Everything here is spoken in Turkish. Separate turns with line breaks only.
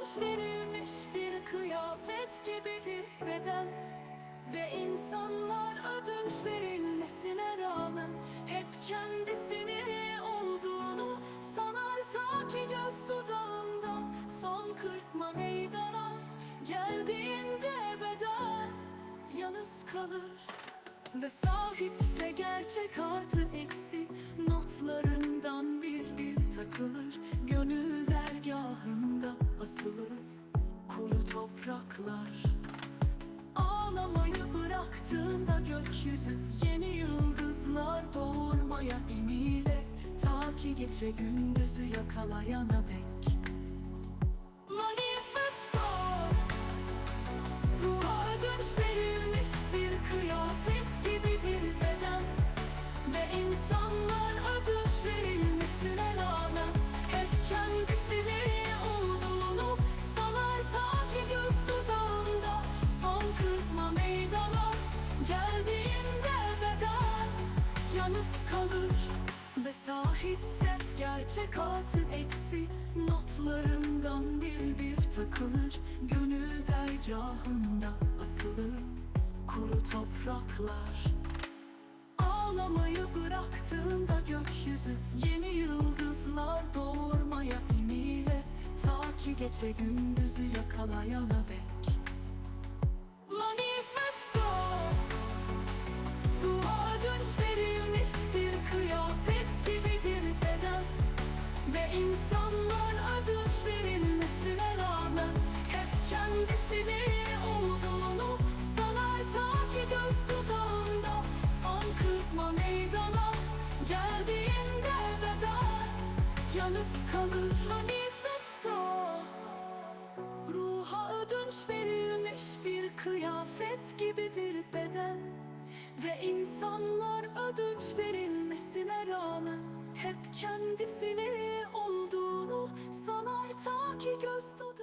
ödünç verilmiş bir kıyafet gibidir beden. Ve insanlar ödünç verilmesine rağmen Hep kendisini olduğunu sanar ta ki göz dudağında Son kırpma meydana geldiğinde beden Yalnız kalır. Ve sahipse gerçek artı topraklar Ağlamayı bıraktığında gökyüzü Yeni yıldızlar doğurmaya emile Ta ki gece gündüzü yakalayana dek. İnsanlar ödünç verilmesine rağmen Yalnız kalır ve sahipse gerçek artı eksi. Notlarından bir bir takılır Gönül dergahında asılır Kuru topraklar. Ağlamayı bıraktığında gökyüzü Yeni yıldızlar doğurmaya emile Ta ki gece gündüzü yakalayana dek Yalnız kalır manifesto Ruha ödünç verilmiş bir kıyafet gibidir beden. Ve insanlar ödünç verilmesine rağmen Hep kendisini olduğunu sanar ta ki göz dudağında